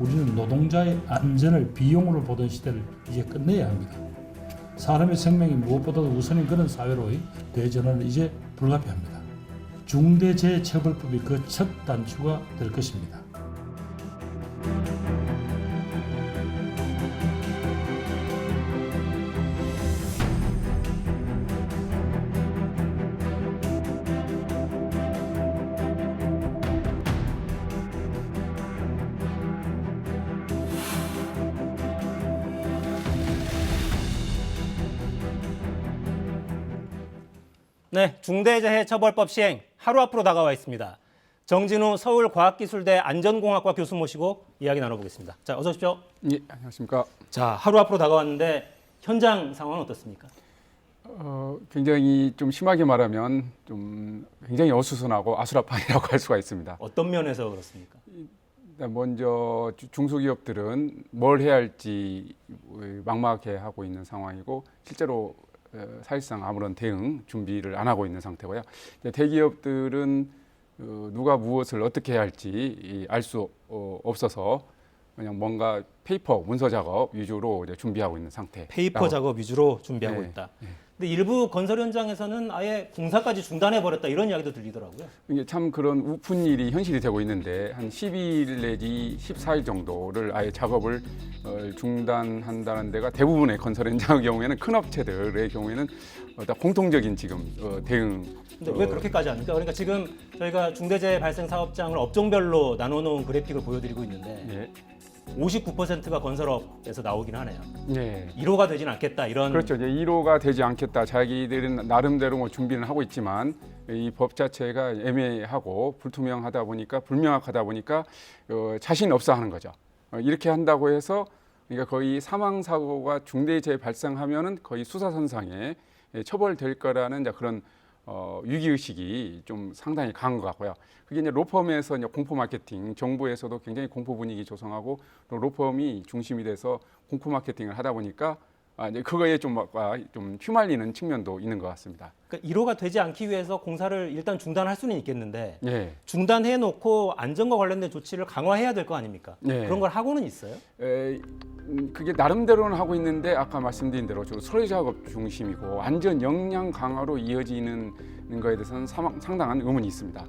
우리는 노동자의 안전을 비용으로 보던 시대를 이제 끝내야 합니다. 사람의 생명이 무엇보다도 우선인 그런 사회로의 대전환은 이제 불가피합니다. 중대재해처벌법이 그 첫 단추가 될 것입니다. 네, 중대재해처벌법 시행 하루 앞으로 다가와 있습니다. 정진우 서울과학기술대 안전공학과 교수 모시고 이야기 나눠보겠습니다. 자, 어서 오십시오. 예, 안녕하십니까. 자, 하루 앞으로 다가왔는데 현장 상황은 어떻습니까? 어, 굉장히 좀 심하게 말하면 좀 굉장히 어수선하고 아수라판이라고 할 수가 있습니다. 어떤 면에서 그렇습니까? 먼저 주- 중소기업들은 뭘 해야 할지 막막해 하고 있는 상황이고 실제로 어, 사실상 아무런 대응 준비를 안 하고 있는 상태고요. 대기업들은 어, 누가 무엇을 어떻게 해야 할지 알 수 없어서 그냥 뭔가 페이퍼 문서 작업 위주로 준비하고 있는 상태. 페이퍼 작업 위주로 준비하고 네, 있다. 근데 일부 건설 현장에서는 아예 공사까지 중단해 버렸다 이런 이야기도 들리더라고요. 이게 참 그런 우픈 일이 현실이 되고 있는데 한 12일 내지 14일 정도를 아예 작업을 어, 중단한다는 데가 대부분의 건설 현장의 경우에는 큰 업체들의 경우에는 어, 다 공통적인 지금 어, 대응. 근데 어, 왜 그렇게까지 합니까? 그러니까 지금 저희가 중대재해 발생 사업장을 업종별로 나눠놓은 그래픽을 보여드리고 있는데 예, 59%가 건설업에서 나오긴 하네요. 예. 1호가 되진 않겠다 이런 그렇죠. 이제 1호가 되지 않겠다. 자기들은 나름대로 뭐 준비는 하고 있지만 이 법 자체가 애매하고 불투명하다 보니까 불명확하다 보니까 어, 자신 없어 하는 거죠. 어, 이렇게 한다고 해서 그러니까 거의 사망 사고가 중대재해 발생하면은 거의 수사선상에 예, 처벌될 거라는 이제 그런 어, 위기 의식이 좀 상당히 강한 것 같고요. 그게 이제 로펌에서 이제 공포 마케팅, 정부에서도 굉장히 공포 분위기 조성하고 또 로펌이 중심이 돼서 공포 마케팅을 하다 보니까 아, 이제 그거에 좀, 막, 아, 좀 휘말리는 측면도 있는 것 같습니다. 그러니까 1호가 되지 않기 위해서 공사를 일단 중단할 수는 있겠는데 예. 중단해 놓고 안전과 관련된 조치를 강화해야 될 거 아닙니까? 네. 그런 걸 하고는 있어요. 에, 음, 그게 나름대로는 하고 있는데 아까 말씀드린 대로 주로 소리 작업 중심이고 안전 역량 강화로 이어지는 거에 대해서는 사망- 상당한 의문이 있습니다.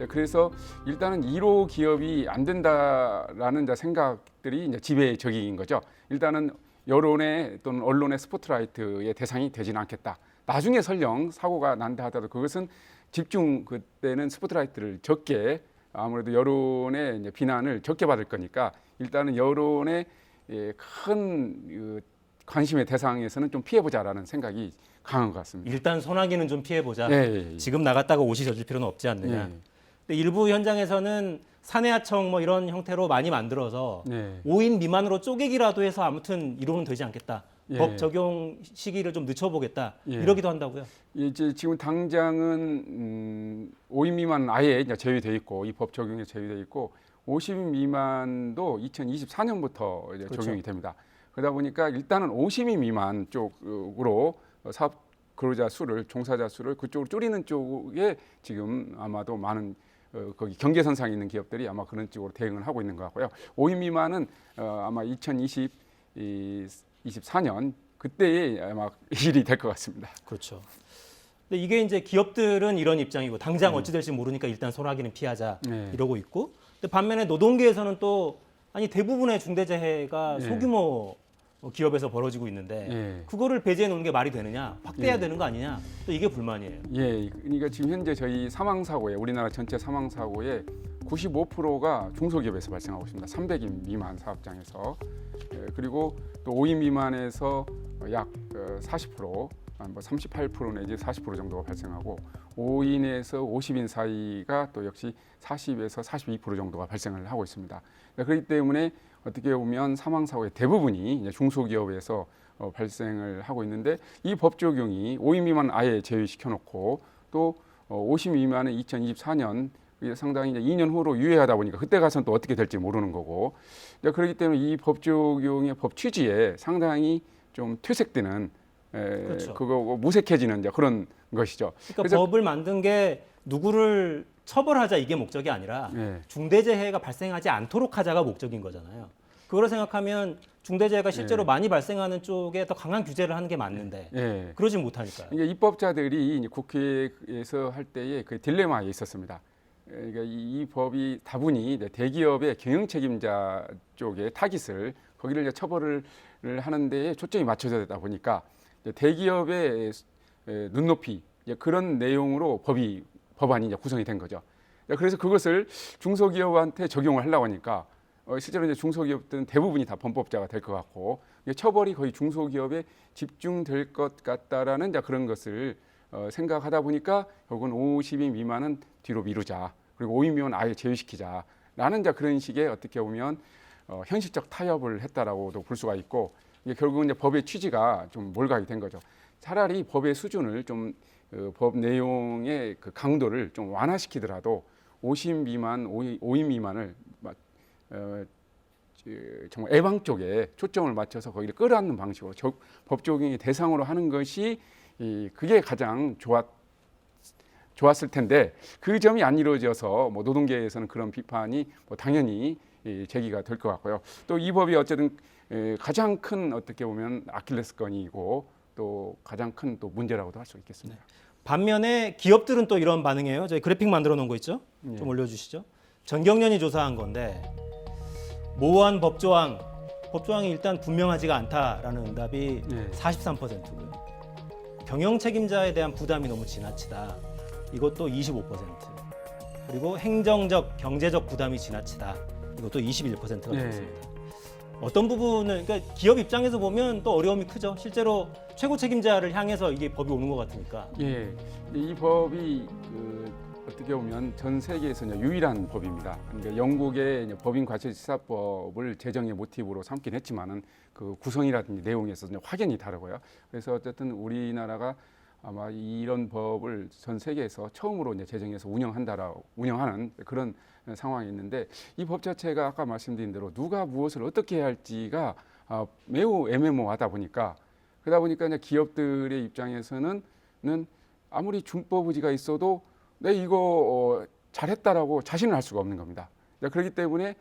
네, 그래서 일단은 1호 기업이 안 된다라는 생각들이 이제 지배적인 거죠. 일단은 여론의 또는 언론의 스포트라이트의 대상이 되지는 않겠다. 나중에 설령 사고가 난다 하더라도 그것은 집중 그때는 스포트라이트를 적게 아무래도 여론의 비난을 적게 받을 거니까 일단은 여론의 예, 큰 그, 관심의 대상에서는 좀 피해보자라는 생각이 강한 것 같습니다. 일단 소나기는 좀 피해 보자. 예, 예, 예. 지금 나갔다가 옷이 젖을 필요는 없지 않느냐. 예. 근데 일부 현장에서는 사내하청 뭐 이런 형태로 많이 만들어서 네. 5인 미만으로 쪼개기라도 해서 아무튼 이론은 되지 않겠다. 예. 법 적용 시기를 좀 늦춰보겠다. 예. 이러기도 한다고요. 이제 지금 당장은 음, 5인 미만 아예 이제 제외돼 있고 이 법 적용에 제외돼 있고 50인 미만도 2024년부터 이제 그렇죠. 적용이 됩니다. 그러다 보니까 일단은 50인 미만 쪽으로 사업 근로자 수를 종사자 수를 그쪽으로 줄이는 쪽에 지금 아마도 많은 어, 거기 경계선상에 있는 기업들이 아마 그런 쪽으로 대응을 하고 있는 것 같고요. 5인 미만은 어, 아마 2024년 그때에 아마 일이 될 것 같습니다. 그렇죠. 근데 이게 이제 기업들은 이런 입장이고 음. 당장 어찌 될지 모르니까 일단 소나기는 피하자 네. 이러고 있고 근데 반면에 노동계에서는 또 아니 대부분의 중대재해가 네. 소규모 기업에서 벌어지고 있는데 예. 그거를 배제해 놓는 게 말이 되느냐 확대해야 예. 되는 거 아니냐 또 이게 불만이에요. 예, 그러니까 지금 현재 저희 사망 사고에 우리나라 전체 사망 사고의 95%가 중소기업에서 발생하고 있습니다. 300인 미만 사업장에서 예, 그리고 또 5인 미만에서 약 어, 40%, 뭐38% 내지 40% 정도가 발생하고 5인에서 50인 사이가 또 역시 40에서 42% 정도가 발생을 하고 있습니다. 그러니까 그렇기 때문에 어떻게 보면 사망 사고의 대부분이 중소기업에서 어, 발생을 하고 있는데 이 법 적용이 5인 미만 아예 제외시켜 놓고 또 어, 50 미만은 2024년 이게 상당히 이제 2년 후로 유예하다 보니까 그때 가서는 또 어떻게 될지 모르는 거고 그렇기 때문에 이 법 적용의 법 취지에 상당히 좀 퇴색되는 에, 그렇죠. 그거 무색해지는 그런 것이죠. 그러니까 법을 만든 게 누구를 처벌하자 이게 목적이 아니라 예. 중대재해가 발생하지 않도록 하자가 목적인 거잖아요. 그걸 생각하면 중대재해가 실제로 예. 많이 발생하는 쪽에 더 강한 규제를 하는 게 맞는데 예. 그러지 못하니까요. 이게 입법자들이 이제 국회에서 할 때에 그 딜레마에 있었습니다. 에, 그러니까 이, 이 법이 다분히 이제 대기업의 경영 책임자 쪽에 타깃을 거기를 이제 처벌을 하는 데에 초점이 맞춰져 있다 보니까 이제 대기업의 에, 눈높이 이제 그런 내용으로 법이 법안이 이제 구성이 된 거죠. 그래서 그것을 중소기업한테 적용을 하려고 하니까 어, 실제로 이제 중소기업들은 대부분이 다 범법자가 될 것 같고 처벌이 거의 중소기업에 집중될 것 같다라는 그런 것을 어, 생각하다 보니까 결국은 50인 미만은 뒤로 미루자 그리고 5인 미만 아예 제외시키자라는 그런 식의 어떻게 보면 어, 현실적 타협을 했다라고도 볼 수가 있고 결국은 이제 법의 취지가 좀 몰각이 된 거죠. 차라리 법의 수준을 좀 어, 법 내용의 그 강도를 좀 완화시키더라도 50 미만, 5인, 5인 미만을 마- 어, 그 정말 예방 쪽에 초점을 맞춰서 거기를 끌어안는 방식으로 적- 법 적용의 대상으로 하는 것이 이 그게 가장 좋았 좋았을 텐데 그 점이 안 이루어져서 뭐 노동계에서는 그런 비판이 뭐 당연히 이 제기가 될 것 같고요. 또 이 법이 어쨌든 에, 가장 큰 어떻게 보면 아킬레스건이고 또 가장 큰 또 문제라고도 할 수 있겠습니다. 반면에 기업들은 또 이런 반응이에요. 저희 그래픽 만들어 놓은 거 있죠? 예. 좀 올려주시죠. 전경련이 조사한 건데 모호한 법조항, 법조항이 일단 분명하지가 않다라는 응답이 예. 43%고요. 경영 책임자에 대한 부담이 너무 지나치다. 이것도 25%. 그리고 행정적, 경제적 부담이 지나치다. 이것도 21%가 예. 되었습니다. 어떤 부분은 그러니까 기업 입장에서 보면 또 어려움이 크죠. 실제로 최고 책임자를 향해서 이게 법이 오는 것 같으니까. 예, 이 법이 그 어떻게 보면 전 세계에서 유일한 법입니다. 그러니까 영국의 법인 과세지사법을 제정의 모티브로 삼긴 했지만은 그 구성이라든지 내용에서 이제 확연히 다르고요. 그래서 어쨌든 우리나라가 아마 이런 법을 전 세계에서 처음으로 이제 제정해서 운영한다라 운영하는 그런 상황이 있는데 이 법 자체가 아까 말씀드린 대로 누가 무엇을 어떻게 해야 할지가 아, 매우 애매모호하다 보니까 그러다 보니까 이제 기업들의 입장에서는 는 아무리 준법 의지가 있어도 내 이거 어, 잘했다라고 자신을 할 수가 없는 겁니다. 자, 그렇기 때문에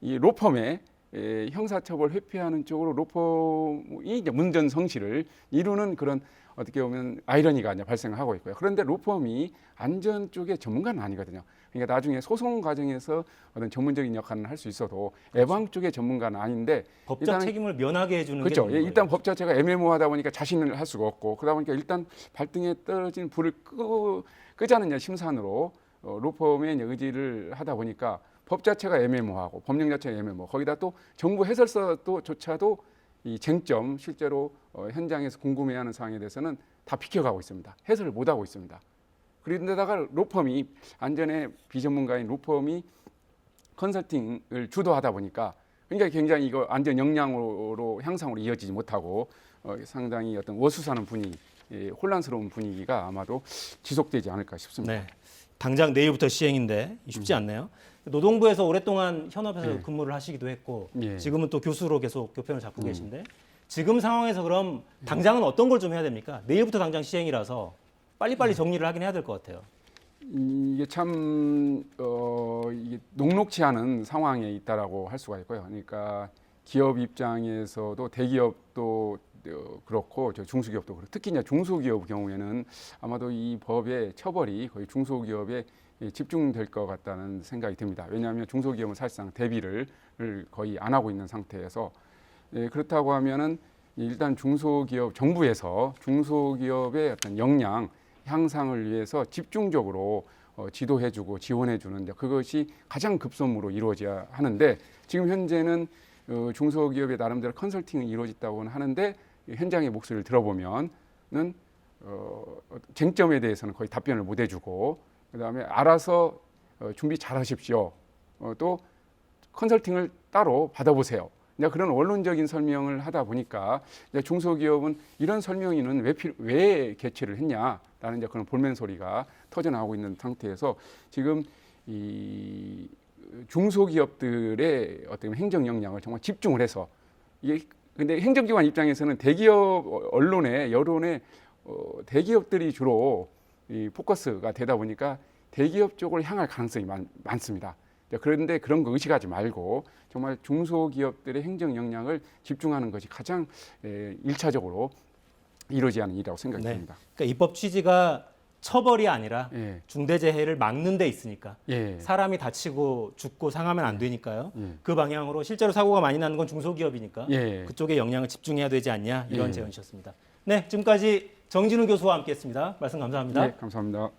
이 로펌의 에, 형사처벌 회피하는 쪽으로 로펌이 이제 문전 성시를 이루는 그런 어떻게 보면 아이러니가 이제 발생하고 있고요. 그런데 로펌이 안전 쪽의 전문가는 아니거든요. 그러니까 나중에 소송 과정에서 어떤 전문적인 역할을 할수 있어도 예방 쪽의 전문가는 아닌데 법적 일단은- 책임을 면하게 해주는 그렇죠. 게 예, 일단. 법 자체가 애매모호하다 보니까 자신을 할 수가 없고 그러다 보니까 일단 발등에 떨어진 불을 끄, 끄자는 심산으로 어, 로펌의 의지를 하다 보니까 법 자체가 애매모호하고 법령 자체가 애매모. 거기다 또 정부 해설서도 조차도 이 쟁점 실제로 어, 현장에서 궁금해하는 사항에 대해서는 다 비켜가고 있습니다. 해설을 못 하고 있습니다. 그런데다가 로펌이 안전의 비전문가인 로펌이 컨설팅을 주도하다 보니까 그러니까 굉장히 이거 안전 역량으로 향상으로 이어지지 못하고 어, 상당히 어떤 워수사는 분위기, 예, 혼란스러운 분위기가 아마도 지속되지 않을까 싶습니다. 네. 당장 내일부터 시행인데 쉽지 않네요. 노동부에서 오랫동안 현업에서 예. 근무를 하시기도 했고 예. 지금은 또 교수로 계속 교편을 잡고 음. 계신데 지금 상황에서 그럼 당장은 어떤 걸 좀 해야 됩니까? 내일부터 당장 시행이라서 빨리빨리 정리를 하긴 해야 될 것 같아요. 이게 참 어, 이게 녹록치 않은 상황에 있다라고 할 수가 있고요. 그러니까 기업 입장에서도 대기업도 어, 그렇고 저 중소기업도 그렇고 특히 이제 중소기업 경우에는 아마도 이 법의 처벌이 거의 중소기업에 예, 집중될 것 같다는 생각이 듭니다. 왜냐하면 중소기업은 사실상 대비를 을 거의 안 하고 있는 상태에서 예, 그렇다고 하면은 일단 중소기업 정부에서 중소기업의 어떤 역량 향상을 위해서 집중적으로 어, 지도해주고 지원해주는 그것이 가장 급선무로 이루어져야 하는데 지금 현재는 어, 중소기업의 나름대로 컨설팅이 이루어졌다고는 하는데 이 현장의 목소리를 들어보면은 어, 쟁점에 대해서는 거의 답변을 못 해주고 그다음에 알아서 어, 준비 잘하십시오. 어, 또 컨설팅을 따로 받아보세요. 이제 그런 원론적인 설명을 하다 보니까 이제 중소기업은 이런 설명위는 왜, 필요, 왜 개최를 했냐라는 이제 그런 볼멘 소리가 터져 나오고 있는 상태에서 지금 이 중소기업들의 어떤 행정 역량을 정말 집중을 해서 이게 근데 행정기관 입장에서는 대기업 언론의 여론의 어, 대기업들이 주로 이 포커스가 되다 보니까 대기업 쪽으로 향할 가능성이 많, 많습니다. 네, 그런데 그런 거 의식하지 말고 정말 중소기업들의 행정 역량을 집중하는 것이 가장 에, 일차적으로 이루어져야 하는 일이라고 생각이 네. 그러니까 입법 취지가 처벌이 아니라 예, 중대재해를 막는 데 있으니까 예, 사람이 다치고 죽고 상하면 안 되니까요. 예. 그 방향으로 실제로 사고가 많이 나는 건 중소기업이니까 예. 그쪽에 영향을 집중해야 되지 않냐 이런 예. 제언이셨습니다. 네, 지금까지 정진우 교수와 함께했습니다. 말씀 감사합니다. 네, 감사합니다.